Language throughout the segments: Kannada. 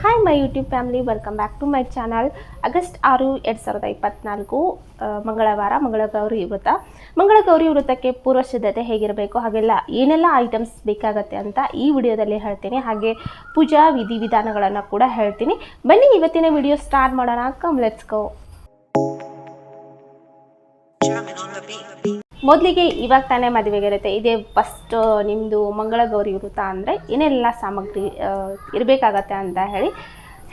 Hi my YouTube family welcome back to my channel August ಆರು ಎರಡು ಸಾವಿರದ ಇಪ್ಪತ್ನಾಲ್ಕು ಆ, ಮಂಗಳವಾರ ಮಂಗಳಗೌರಿ ವ್ರತ. ಮಂಗಳಗೌರಿ ವೃತ್ತಕ್ಕೆ ಪೂರ್ವ ಸಿದ್ಧತೆ ಹೇಗಿರಬೇಕು ಹಾಗೆಲ್ಲ ಏನೆಲ್ಲ ಐಟಮ್ಸ್ ಬೇಕಾಗತ್ತೆ ಅಂತ ಈ ವಿಡಿಯೋದಲ್ಲಿ ಹೇಳ್ತೀನಿ. ಹಾಗೆ ಪೂಜಾ ವಿಧಿವಿಧಾನಗಳನ್ನು ಕೂಡ ಹೇಳ್ತೀನಿ. ಬನ್ನಿ ಇವತ್ತಿನ ವಿಡಿಯೋ ಸ್ಟಾರ್ಟ್ ಮಾಡೋಣ. ಕಮ್ ಲೆಟ್ಸ್ ಗೋ ಮೊದಲಿಗೆ ಇವಾಗ ತಾನೇ ಮದುವೆಗೆ ಇರುತ್ತೆ. ಇದೇ ಫಸ್ಟ್ ನಿಮ್ಮದು ಮಂಗಳಗೌರಿ ವೃತ್ತ ಅಂದರೆ ಏನೆಲ್ಲ ಸಾಮಗ್ರಿ ಇರಬೇಕಾಗತ್ತೆ ಅಂತ ಹೇಳಿ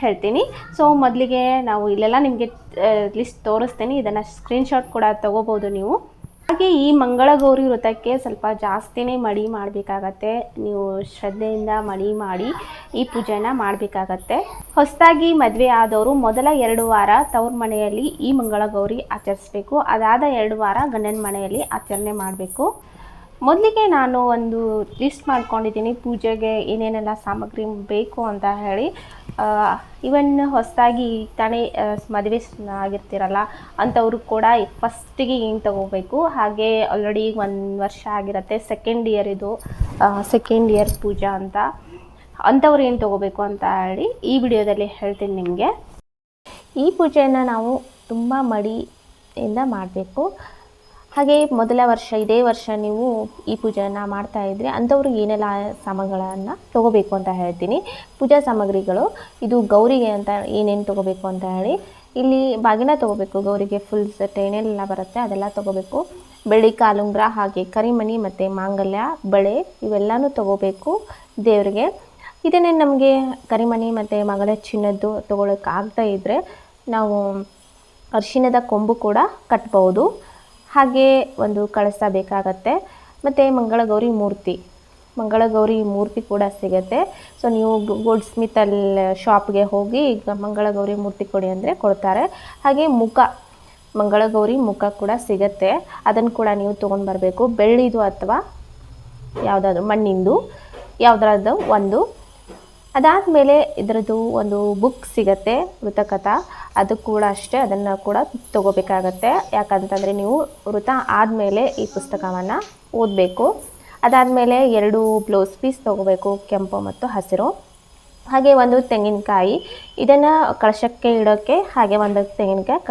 ಹೇಳ್ತೀನಿ. ಸೊ ಮೊದಲಿಗೆ ನಾವು ಇಲ್ಲೆಲ್ಲ ನಿಮಗೆ ಲಿಸ್ಟ್ ತೋರಿಸ್ತೀನಿ. ಇದನ್ನು ಸ್ಕ್ರೀನ್ಶಾಟ್ ಕೂಡ ತೊಗೋಬೋದು ನೀವು. ಹಾಗೆ ಈ ಮಂಗಳಗೌರಿ ವ್ರತಕ್ಕೆ ಸ್ವಲ್ಪ ಜಾಸ್ತಿನೇ ಮಡಿ ಮಾಡಬೇಕಾಗತ್ತೆ. ನೀವು ಶ್ರದ್ಧೆಯಿಂದ ಮಡಿ ಮಾಡಿ ಈ ಪೂಜೆನ ಮಾಡಬೇಕಾಗತ್ತೆ. ಹೊಸದಾಗಿ ಮದುವೆ ಆದವರು ಮೊದಲ ಎರಡು ವಾರ ತವ್ರ ಮನೆಯಲ್ಲಿ ಈ ಮಂಗಳಗೌರಿ ಆಚರಿಸ್ಬೇಕು. ಅದಾದ ಎರಡು ವಾರ ಗಂಡನ ಮನೆಯಲ್ಲಿ ಆಚರಣೆ ಮಾಡಬೇಕು. ಮೊದಲಿಗೆ ನಾನು ಒಂದು ಲಿಸ್ಟ್ ಮಾಡ್ಕೊಂಡಿದ್ದೀನಿ, ಪೂಜೆಗೆ ಏನೇನೆಲ್ಲ ಸಾಮಗ್ರಿ ಬೇಕು ಅಂತ ಹೇಳಿ. ಇವನ್ ಹೊಸದಾಗಿ ತಾನೇ ಮದುವೆ ಆಗಿರ್ತೀರಲ್ಲ ಅಂಥವ್ರು ಕೂಡ ಫಸ್ಟಿಗೆ ಏನು ತಗೋಬೇಕು? ಹಾಗೆ ಆಲ್ರೆಡಿ ಒಂದು ವರ್ಷ ಆಗಿರುತ್ತೆ ಸೆಕೆಂಡ್ ಇಯರ್ ಇದು ಸೆಕೆಂಡ್ ಇಯರ್ ಪೂಜಾ ಅಂತ. ಅಂಥವ್ರು ಏನು ತಗೋಬೇಕು ಅಂತ ಹೇಳಿ ಈ ವಿಡಿಯೋದಲ್ಲಿ ಹೇಳ್ತೀನಿ ನಿಮಗೆ. ಈ ಪೂಜೆಯನ್ನು ನಾವು ತುಂಬ ಮಡಿಯಿಂದ ಮಾಡಬೇಕು. ಹಾಗೆ ಮೊದಲ ವರ್ಷ, ಇದೇ ವರ್ಷ ನೀವು ಈ ಪೂಜೆಯನ್ನು ಮಾಡ್ತಾ ಇದ್ದರೆ ಅಂಥವ್ರು ಏನೆಲ್ಲ ಸಾಮಗ್ರಿಗಳನ್ನು ತೊಗೋಬೇಕು ಅಂತ ಹೇಳ್ತೀನಿ. ಪೂಜಾ ಸಾಮಗ್ರಿಗಳು, ಇದು ಗೌರಿಗೆ ಅಂತ ಏನೇನು ತೊಗೋಬೇಕು ಅಂತ ಹೇಳಿ. ಇಲ್ಲಿ ಬಾಗಿನ ತೊಗೋಬೇಕು, ಗೌರಿಗೆ ಫುಲ್ ಸೆಟ್ ಏನೆಲ್ಲ ಬರುತ್ತೆ, ಅದೆಲ್ಲ ತೊಗೋಬೇಕು. ಬೆಳ್ಳಿ ಕಾಲುಂಗ್ರ ಹಾಗೆ ಕರಿಮಣಿ ಮತ್ತು ಮಾಂಗಲ್ಯ, ಬಳೆ ಇವೆಲ್ಲನೂ ತೊಗೋಬೇಕು ದೇವರಿಗೆ. ಇದನ್ನೇ ನಮಗೆ ಕರಿಮಣಿ ಮತ್ತು ಮಗಳ ಚಿನ್ನದ್ದು ತೊಗೊಳಕ್ಕೆ ಇದ್ದರೆ ನಾವು ಅರಿಶಿಣದ ಕೊಂಬು ಕೂಡ ಕಟ್ಬೋದು. ಹಾಗೆ ಒಂದು ಕಳಸ ಬೇಕಾಗತ್ತೆ. ಮತ್ತು ಮಂಗಳಗೌರಿ ಮೂರ್ತಿ. ಮಂಗಳಗೌರಿ ಮೂರ್ತಿ ಕೂಡ ಸಿಗುತ್ತೆ. ಸೊ ನೀವು ಗೋಲ್ಡ್ ಸ್ಮಿತಲ್ಲಿ ಶಾಪ್ಗೆ ಹೋಗಿ ಈಗ ಮಂಗಳಗೌರಿ ಮೂರ್ತಿ ಕೊಡಿ ಅಂದರೆ ಕೊಡ್ತಾರೆ. ಹಾಗೆ ಮುಖ, ಮಂಗಳಗೌರಿ ಮುಖ ಕೂಡ ಸಿಗತ್ತೆ. ಅದನ್ನು ಕೂಡ ನೀವು ತೊಗೊಂಡು ಬರಬೇಕು. ಬೆಳ್ಳಿದು ಅಥವಾ ಯಾವುದಾದ್ರು ಮಣ್ಣಿಂದು, ಯಾವುದಾದ್ರು ಒಂದು. ಅದಾದಮೇಲೆ ಇದರದ್ದು ಒಂದು ಬುಕ್ ಸಿಗತ್ತೆ, ವೃತಕಥಾ. ಅದು ಕೂಡ ಅಷ್ಟೇ, ಅದನ್ನು ಕೂಡ ತೊಗೋಬೇಕಾಗತ್ತೆ. ಯಾಕಂತಂದರೆ ನೀವು ವೃತ ಆದಮೇಲೆ ಈ ಪುಸ್ತಕವನ್ನು ಓದಬೇಕು. ಅದಾದಮೇಲೆ ಎರಡು ಬ್ಲೌಸ್ ಪೀಸ್ ತೊಗೋಬೇಕು, ಕೆಂಪು ಮತ್ತು ಹಸಿರು. ಹಾಗೆ ಒಂದು ತೆಂಗಿನಕಾಯಿ. ಇದನ್ನು ಕಳಶಕ್ಕೆ ಇಡೋಕ್ಕೆ ಹಾಗೆ ಒಂದು ತೆಂಗಿನಕಾಯಿ ಕ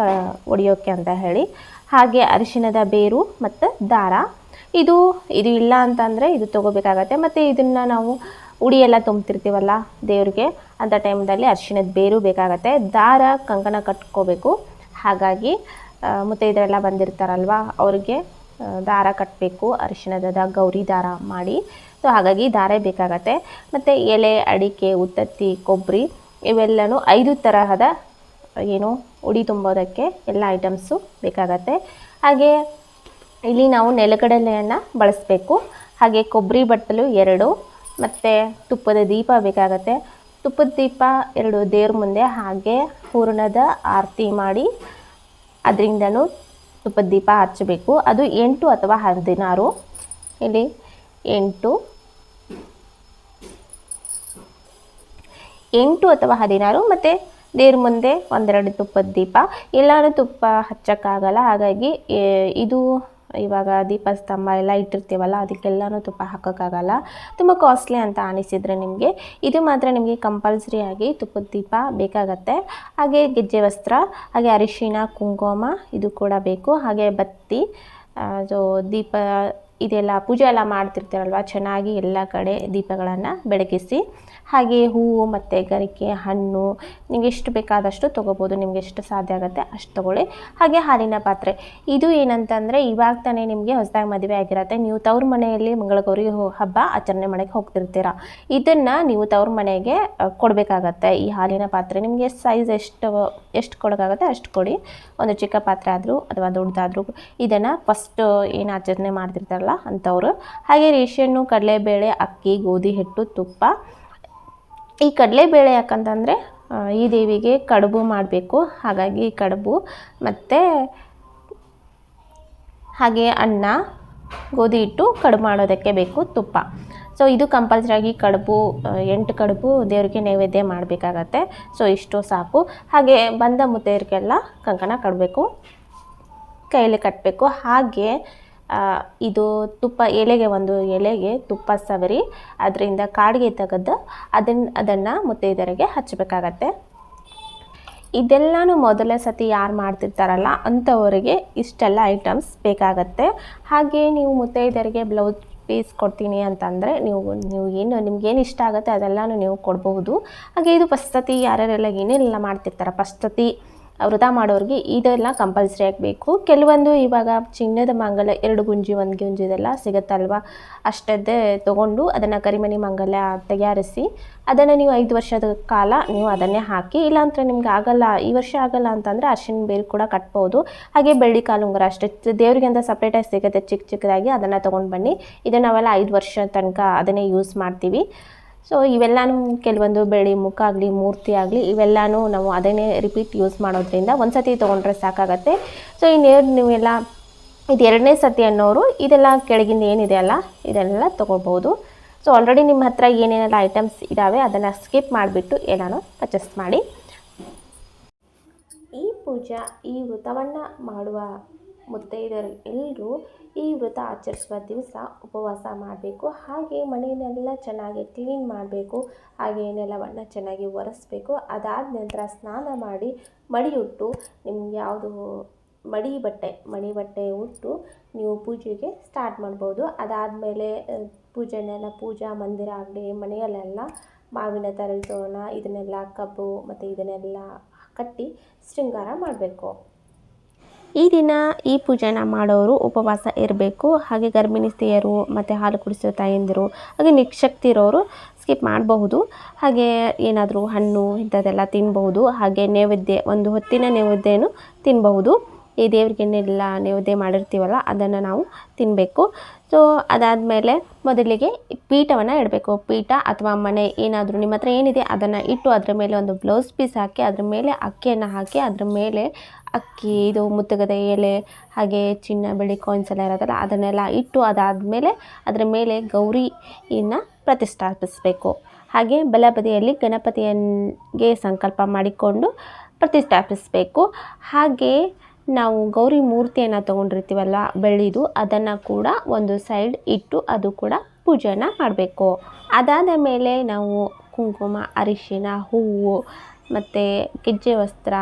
ಒಡೆಯೋಕ್ಕೆ ಅಂತ ಹೇಳಿ. ಹಾಗೆ ಅರಿಶಿಣದ ಬೇರು ಮತ್ತು ದಾರ. ಇದು ಇದು ಇಲ್ಲ ಅಂತಂದರೆ ಇದು ತೊಗೋಬೇಕಾಗತ್ತೆ. ಮತ್ತು ಇದನ್ನು ನಾವು ಉಡಿ ಎಲ್ಲ ತುಂಬ್ತಿರ್ತೀವಲ್ಲ ದೇವ್ರಿಗೆ ಅಂಥ ಟೈಮ್ದಲ್ಲಿ ಅರಿಶಿಣದ ಬೇರು ಬೇಕಾಗತ್ತೆ. ದಾರ, ಕಂಕಣ ಕಟ್ಕೋಬೇಕು. ಹಾಗಾಗಿ ಮುತ್ತೈದರೆಲ್ಲ ಬಂದಿರ್ತಾರಲ್ವ, ಅವ್ರಿಗೆ ದಾರ ಕಟ್ಟಬೇಕು ಅರಿಶಿಣದ ಗೌರಿ ದಾರ ಮಾಡಿ. ಸೊ ಹಾಗಾಗಿ ದಾರ ಬೇಕಾಗತ್ತೆ. ಮತ್ತು ಎಲೆ, ಅಡಿಕೆ, ಉತ್ತತ್ತಿ ಕೊಬ್ಬರಿ ಇವೆಲ್ಲನೂ ಐದು ತರಹದ, ಏನು, ಉಡಿ ತುಂಬೋದಕ್ಕೆ ಎಲ್ಲ ಐಟಮ್ಸು ಬೇಕಾಗತ್ತೆ. ಹಾಗೆ, ಇಲ್ಲಿ ನಾವು ನೆಲಗಡಲೆಯನ್ನು ಬಳಸಬೇಕು. ಹಾಗೆ ಕೊಬ್ಬರಿ ಬಟ್ಟಲು ಎರಡು ಮತ್ತು ತುಪ್ಪದ ದೀಪ ಬೇಕಾಗತ್ತೆ. ತುಪ್ಪದ ದೀಪ ಎರಡು ದೇವ್ರ ಮುಂದೆ ಹಾಗೆ ಹೂರ್ಣದ ಆರತಿ ಮಾಡಿ ಅದರಿಂದನೂ ತುಪ್ಪದ ದೀಪ ಹಚ್ಚಬೇಕು. ಅದು ಎಂಟು ಅಥವಾ ಹದಿನಾರು. ಇಲ್ಲಿ ಎಂಟು ಎಂಟು ಅಥವಾ ಹದಿನಾರು ಮತ್ತು ದೇವ್ರ ಮುಂದೆ ಒಂದೆರಡು ತುಪ್ಪದ ದೀಪ. ಎಲ್ಲಾನು ತುಪ್ಪ ಹಚ್ಚೋಕ್ಕಾಗಲ್ಲ. ಹಾಗಾಗಿ ಇದು ಇವಾಗ ದೀಪ ಸ್ತಂಭ ಎಲ್ಲ ಇಟ್ಟಿರ್ತೀವಲ್ಲ, ಅದಕ್ಕೆಲ್ಲನೂ ತುಪ್ಪ ಹಾಕೋಕ್ಕಾಗಲ್ಲ. ತುಂಬ ಕಾಸ್ಟ್ಲಿ ಅಂತ ಅನಿಸಿದರೆ ನಿಮಗೆ. ಇದು ಮಾತ್ರ ನಿಮಗೆ ಕಂಪಲ್ಸರಿಯಾಗಿ ತುಪ್ಪದ ದೀಪ ಬೇಕಾಗತ್ತೆ. ಹಾಗೆ ಗೆಜ್ಜೆ ವಸ್ತ್ರ, ಹಾಗೆ ಅರಿಶಿಣ ಕುಂಕುಮ, ಇದು ಕೂಡ ಬೇಕು. ಹಾಗೆ ಬತ್ತಿ ಸೊ ದೀಪ ಇದೆಲ್ಲ ಪೂಜೆ ಎಲ್ಲ ಮಾಡ್ತಿರ್ತೀರಲ್ವ? ಚೆನ್ನಾಗಿ ಎಲ್ಲ ಕಡೆ ದೀಪಗಳನ್ನು ಬೆಳಗಿಸಿ ಹಾಗೆ ಹೂವು ಮತ್ತು ಗರಿಕೆ, ಹಣ್ಣು, ನಿಮ್ಗೆ ಎಷ್ಟು ಬೇಕಾದಷ್ಟು ತೊಗೋಬೋದು, ನಿಮ್ಗೆ ಎಷ್ಟು ಸಾಧ್ಯ ಆಗುತ್ತೆ ಅಷ್ಟು ತೊಗೊಳ್ಳಿ. ಹಾಗೆ ಹಾಲಿನ ಪಾತ್ರೆ. ಇದು ಏನಂತಂದರೆ ಇವಾಗ ತಾನೇ ನಿಮಗೆ ಹೊಸದಾಗಿ ಮದುವೆ ಆಗಿರತ್ತೆ. ನೀವು ತವ್ರ ಮನೆಯಲ್ಲಿ ಮಂಗಳಗೌರಿ ಹಬ್ಬ ಆಚರಣೆ ಮಾಡೋಕ್ಕೆ ಹೋಗ್ತಿರ್ತೀರ. ಇದನ್ನು ನೀವು ತವ್ರ ಮನೆಗೆ ಕೊಡಬೇಕಾಗತ್ತೆ. ಈ ಹಾಲಿನ ಪಾತ್ರೆ ನಿಮಗೆ ಸೈಜ್ ಎಷ್ಟು ಎಷ್ಟು ಕೊಡೋಕ್ಕಾಗತ್ತೆ ಅಷ್ಟು ಕೊಡಿ. ಒಂದು ಚಿಕ್ಕ ಪಾತ್ರೆ ಆದರೂ ಅಥವಾ ದೊಡ್ಡದಾದರೂ ಇದನ್ನು ಫಸ್ಟ್ ಏನು ಆಚರಣೆ ಮಾಡ್ತಿರ್ತಾರಲ್ಲ ಅಂಥವ್ರು ಹಾಗೆ ರೇಷನ್ನು ಕಡಲೆಬೇಳೆ, ಅಕ್ಕಿ, ಗೋಧಿ, ಹಿಟ್ಟು, ತುಪ್ಪ. ಈ ಕಡಲೆಬೇಳೆ ಯಾಕಂತಂದರೆ ಈ ದೇವಿಗೆ ಕಡುಬು ಮಾಡಬೇಕು. ಹಾಗಾಗಿ ಕಡುಬು ಮತ್ತು ಹಾಗೆ ಅನ್ನ, ಗೋಧಿ ಹಿಟ್ಟು ಕಡುಬು ಮಾಡೋದಕ್ಕೆ ಬೇಕು ತುಪ್ಪ. ಸೊ ಇದು ಕಂಪಲ್ಸರಿಯಾಗಿ ಕಡುಬು ಎಂಟು ಕಡುಬು ದೇವರಿಗೆ ನೈವೇದ್ಯ ಮಾಡಬೇಕಾಗತ್ತೆ. ಸೊ ಇಷ್ಟು ಸಾಕು. ಹಾಗೆ ಬಂದ ಮುದ್ದೆಯರಿಗೆಲ್ಲ ಕಂಕಣ ಕಟ್ಟಬೇಕು ಕೈಯಲ್ಲಿ ಕಟ್ಟಬೇಕು ಹಾಗೆ ಇದು ತುಪ್ಪ ಎಲೆಗೆ ಒಂದು ಎಲೆಗೆ ತುಪ್ಪ ಸವರಿ, ಅದರಿಂದ ಕಾಡಿಗೆ ತೆಗೆದು ಅದನ್ನು ಅದನ್ನು ಮುತ್ತೈದರಿಗೆ ಹಚ್ಚಬೇಕಾಗತ್ತೆ. ಇದೆಲ್ಲನೂ ಮೊದಲೇ ಸತಿ ಯಾರು ಮಾಡ್ತಿರ್ತಾರಲ್ಲ, ಅಂಥವರಿಗೆ ಇಷ್ಟೆಲ್ಲ ಐಟಮ್ಸ್ ಬೇಕಾಗತ್ತೆ. ಹಾಗೆ ನೀವು ಮುತ್ತೈದರಿಗೆ ಬ್ಲೌಸ್ ಪೀಸ್ ಕೊಡ್ತೀನಿ ಅಂತಂದರೆ ನೀವು ನೀವು ಏನು, ನಿಮ್ಗೇನು ಇಷ್ಟ ಆಗುತ್ತೆ ಅದೆಲ್ಲನೂ ನೀವು ಕೊಡಬಹುದು ಹಾಗೆ ಇದು ಫಸ್ಟ್ ಸತಿ ಯಾರ್ಯಾರೆಲ್ಲ ಏನೇನೆಲ್ಲ ಮಾಡ್ತಿರ್ತಾರೆ, ಫಸ್ಟ್ ಸತಿ ವ್ರತ ಮಾಡೋರಿಗೆ ಇದೆಲ್ಲ ಕಂಪಲ್ಸರಿ ಆಗಬೇಕು. ಕೆಲವೊಂದು ಇವಾಗ ಚಿನ್ನದ ಮಂಗಲ ಎರಡು ಗುಂಜಿ, ಒಂದು ಗುಂಜಿ ಇದೆಲ್ಲ ಸಿಗುತ್ತಲ್ವ? ಅಷ್ಟದ್ದೇ ತೊಗೊಂಡು ಅದನ್ನು ಕರಿಮಣಿ ಮಂಗಲ ತಯಾರಿಸಿ ಅದನ್ನು ನೀವು ಐದು ವರ್ಷದ ಕಾಲ ನೀವು ಅದನ್ನೇ ಹಾಕಿ, ಇಲ್ಲಾಂದರೆ ನಿಮ್ಗೆ ಆಗಲ್ಲ, ಈ ವರ್ಷ ಆಗಲ್ಲ ಅಂತಂದರೆ ಅರ್ಶಿನ ಬೇರು ಕೂಡ ಕಟ್ಬೋದು. ಹಾಗೆ ಬೆಳ್ಳಿ ಕಾಲುಂಗುರ ಅಷ್ಟೇ. ದೇವರಿಗೆ ಅಂತ ಸಪ್ರೇಟಾಗಿ ಸಿಗುತ್ತೆ ಚಿಕ್ಕ ಚಿಕ್ಕದಾಗಿ ಅದನ್ನು ತೊಗೊಂಡು ಬನ್ನಿ. ಇದನ್ನು ನಾವೆಲ್ಲ ಐದು ವರ್ಷ ತನಕ ಅದನ್ನೇ ಯೂಸ್ ಮಾಡ್ತೀವಿ. ಸೊ ಇವೆಲ್ಲನೂ ಕೆಲವೊಂದು ಬೆಳ್ಳಿ, ಮುಖ ಆಗಲಿ, ಮೂರ್ತಿ ಆಗಲಿ, ಇವೆಲ್ಲನೂ ನಾವು ಅದನ್ನೇ ರಿಪೀಟ್ ಯೂಸ್ ಮಾಡೋದ್ರಿಂದ ಒಂದು ಸತಿ ತೊಗೊಂಡ್ರೆ ಸಾಕಾಗತ್ತೆ. ಸೊ ಇನ್ನೇನು ನೀವೆಲ್ಲ ಇದು ಎರಡನೇ ಸತಿ ಅನ್ನೋರು ಇದೆಲ್ಲ ಕೆಳಗಿಂದ ಏನಿದೆ ಅಲ್ಲ ಇದೆಲ್ಲ ತೊಗೊಳ್ಬೋದು ಸೊ ಆಲ್ರೆಡಿ ನಿಮ್ಮ ಹತ್ರ ಏನೇನೆಲ್ಲ ಐಟಮ್ಸ್ ಇದ್ದಾವೆ ಅದನ್ನು ಸ್ಕಿಪ್ ಮಾಡಿಬಿಟ್ಟು ಎಲ್ಲನೂ ಪರ್ಚೇಸ್ ಮಾಡಿ. ಈ ಪೂಜಾ, ಈ ವ್ರತವನ್ನು ಮಾಡುವ ಮುತ್ತೈದರು ಎಲ್ಲರೂ ಈ ವ್ರತ ಆಚರಿಸುವ ದಿವಸ ಉಪವಾಸ ಮಾಡಬೇಕು. ಹಾಗೆ ಮನೆಯನ್ನೆಲ್ಲ ಚೆನ್ನಾಗಿ ಕ್ಲೀನ್ ಮಾಡಬೇಕು. ಹಾಗೆ ನೆಲವನ್ನು ಚೆನ್ನಾಗಿ ಒರೆಸ್ಬೇಕು. ಅದಾದ ನಂತರ ಸ್ನಾನ ಮಾಡಿ ಮಡಿಯುಟ್ಟು, ನಿಮ್ಗೆ ಯಾವುದು ಮಡಿ ಬಟ್ಟೆ ಮಡಿ ಬಟ್ಟೆ ಉಟ್ಟು ನೀವು ಪೂಜೆಗೆ ಸ್ಟಾರ್ಟ್ ಮಾಡ್ಬೋದು. ಅದಾದಮೇಲೆ ಪೂಜೆನೆಲ್ಲ ಪೂಜಾ ಮಂದಿರ ಆಗಲಿ, ಮನೆಯಲ್ಲೆಲ್ಲ ಮಾವಿನ ತರಳು ತೋರಣ ಇದನ್ನೆಲ್ಲ ಕಬ್ಬು ಮತ್ತು ಇದನ್ನೆಲ್ಲ ಕಟ್ಟಿ ಶೃಂಗಾರ ಮಾಡಬೇಕು. ಈ ದಿನ ಈ ಪೂಜೆನ ಮಾಡೋರು ಉಪವಾಸ ಇರಬೇಕು. ಹಾಗೆ ಗರ್ಭಿಣಿ ಸ್ತ್ರೀಯರು ಮತ್ತು ಹಾಲು ಕುಡಿಸೋ ತಾಯಂದಿರು, ಹಾಗೆ ನಿಕ್ಷಕ್ತಿ ಇರೋರು ಸ್ಕಿಪ್ ಮಾಡಬಹುದು. ಹಾಗೆ ಏನಾದರೂ ಹಣ್ಣು ಇಂಥದ್ದೆಲ್ಲ ತಿನ್ಬಹುದು. ಹಾಗೆ ನೈವೇದ್ಯ, ಒಂದು ಹೊತ್ತಿನ ನೈವೇದ್ಯನೂ ತಿನ್ನಬಹುದು ಈ ದೇವ್ರಿಗೆ ಏನೆಲ್ಲ ನೈವೇದ್ಯ ಮಾಡಿರ್ತೀವಲ್ಲ, ಅದನ್ನು ನಾವು ತಿನ್ನಬೇಕು ಸೊ ಅದಾದಮೇಲೆ ಮೊದಲಿಗೆ ಪೀಠವನ್ನು ಇಡಬೇಕು. ಪೀಠ ಅಥವಾ ಮನೆ ಏನಾದರೂ ನಿಮ್ಮ ಹತ್ರ ಏನಿದೆ ಅದನ್ನು ಇಟ್ಟು ಅದರ ಮೇಲೆ ಒಂದು ಬ್ಲೌಸ್ ಪೀಸ್ ಹಾಕಿ, ಅದರ ಮೇಲೆ ಅಕ್ಕಿಯನ್ನು ಹಾಕಿ, ಅದರ ಮೇಲೆ ಅಕ್ಕಿ, ಇದು ಮುತ್ತುಗದ ಎಲೆ, ಹಾಗೆ ಚಿನ್ನ, ಬೆಳ್ಳಿ ಕಾಯಿನ್ಸ್ ಎಲ್ಲ ಇರೋದಲ್ಲ ಅದನ್ನೆಲ್ಲ ಇಟ್ಟು ಅದಾದಮೇಲೆ ಅದರ ಮೇಲೆ ಗೌರಿಯನ್ನು ಪ್ರತಿಷ್ಠಾಪಿಸಬೇಕು. ಹಾಗೆ ಬಲಬದಿಯಲ್ಲಿ ಗಣಪತಿಯನ್ಗೆ ಸಂಕಲ್ಪ ಮಾಡಿಕೊಂಡು ಪ್ರತಿಷ್ಠಾಪಿಸಬೇಕು. ಹಾಗೆ ನಾವು ಗೌರಿ ಮೂರ್ತಿಯನ್ನು ತೊಗೊಂಡಿರ್ತೀವಲ್ಲ, ಬೆಳ್ಳಿದು, ಅದನ್ನು ಕೂಡ ಒಂದು ಸೈಡ್ ಇಟ್ಟು ಅದು ಕೂಡ ಪೂಜೆನ ಮಾಡಬೇಕು. ಅದಾದ ಮೇಲೆ ನಾವು ಕುಂಕುಮ, ಅರಿಶಿನ, ಹೂವು, ಮತ್ತು ಗೆಜ್ಜೆ ವಸ್ತ್ರ,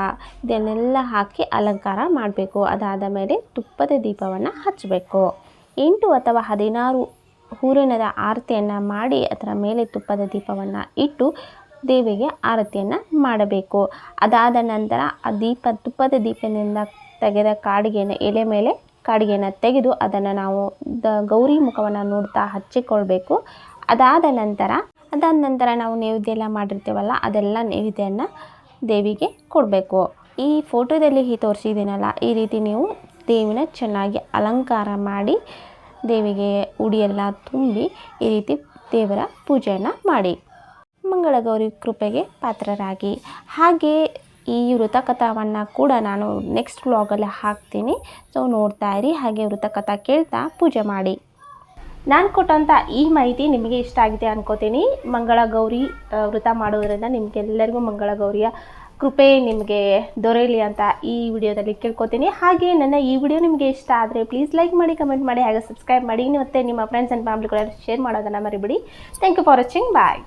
ಇದನ್ನೆಲ್ಲ ಹಾಕಿ ಅಲಂಕಾರ ಮಾಡಬೇಕು. ಅದಾದ ಮೇಲೆ ತುಪ್ಪದ ದೀಪವನ್ನು ಹಚ್ಚಬೇಕು ಎಂಟು ಅಥವಾ ಹದಿನಾರು ಹೂರಿನದ ಆರತಿಯನ್ನು ಮಾಡಿ ಅದರ ಮೇಲೆ ತುಪ್ಪದ ದೀಪವನ್ನು ಇಟ್ಟು ದೇವಿಗೆ ಆರತಿಯನ್ನು ಮಾಡಬೇಕು. ಅದಾದ ನಂತರ ಆ ದೀಪ, ತುಪ್ಪದ ದೀಪದಿಂದ ತೆಗೆದ ಕಾಡಿಗೆನ, ಎಲೆ ಮೇಲೆ ಕಾಡಿಗೆನ ತೆಗೆದು ಅದನ್ನು ನಾವು ದ ಗೌರಿ ಮುಖವನ್ನು ನೋಡ್ತಾ ಹಚ್ಚಿಕೊಳ್ಬೇಕು. ಅದಾದ ನಂತರ ಅದಾದ ನಂತರ ನಾವು ನೈವೇದ್ಯ ಎಲ್ಲ ಮಾಡಿರ್ತೀವಲ್ಲ, ಅದೆಲ್ಲ ನೈವೇದ್ಯನ ದೇವಿಗೆ ಕೊಡಬೇಕು. ಈ ಫೋಟೋದಲ್ಲಿ ಈ ತೋರಿಸಿದ್ದೀನಲ್ಲ, ಈ ರೀತಿ ನೀವು ದೇವಿನ ಚೆನ್ನಾಗಿ ಅಲಂಕಾರ ಮಾಡಿ, ದೇವಿಗೆ ಉಡಿಯೆಲ್ಲ ತುಂಬಿ ಈ ರೀತಿ ದೇವರ ಪೂಜೆಯನ್ನು ಮಾಡಿ. ಮಂಗಳಗೌರಿ ಕೃಪೆಗೆ ಪಾತ್ರರಾಗಿ. ಹಾಗೆ ಈ ವೃತಕಥಾವನ್ನು ಕೂಡ ನಾನು ನೆಕ್ಸ್ಟ್ ವ್ಲಾಗಲ್ಲಿ ಹಾಕ್ತೀನಿ. ಸೊ ನೋಡ್ತಾ ಇರಿ, ಹಾಗೆ ವೃತಕಥಾ ಕೇಳ್ತಾ ಪೂಜೆ ಮಾಡಿ. ನಾನು ಕೊಟ್ಟಂಥ ಈ ಮಾಹಿತಿ ನಿಮಗೆ ಇಷ್ಟ ಆಗಿದೆ ಅನ್ಕೋತೀನಿ. ಮಂಗಳ ಗೌರಿ ವೃತ ಮಾಡೋದರಿಂದ ನಿಮಗೆಲ್ಲರಿಗೂ ಮಂಗಳ ಗೌರಿಯ ಕೃಪೆ ನಿಮಗೆ ದೊರೆಯಲಿ ಅಂತ ಈ ವಿಡಿಯೋದಲ್ಲಿ ಕೇಳ್ಕೊತೀನಿ. ಹಾಗೆ ನನ್ನ ಈ ವಿಡಿಯೋ ನಿಮಗೆ ಇಷ್ಟ ಆದರೆ ಪ್ಲೀಸ್ ಲೈಕ್ ಮಾಡಿ ಕಮೆಂಟ್ ಮಾಡಿ, ಹಾಗೆ ಸಬ್ಸ್ಕ್ರೈಬ್ ಮಾಡಿ. ಮತ್ತು ನಿಮ್ಮ ಫ್ರೆಂಡ್ಸ್ ಆ್ಯಂಡ್ ಫ್ಯಾಮಿಲಿ ಕೂಡ ಶೇರ್ ಮಾಡೋದನ್ನು ಮರಿಬಿಡಿ. Thank you for watching bye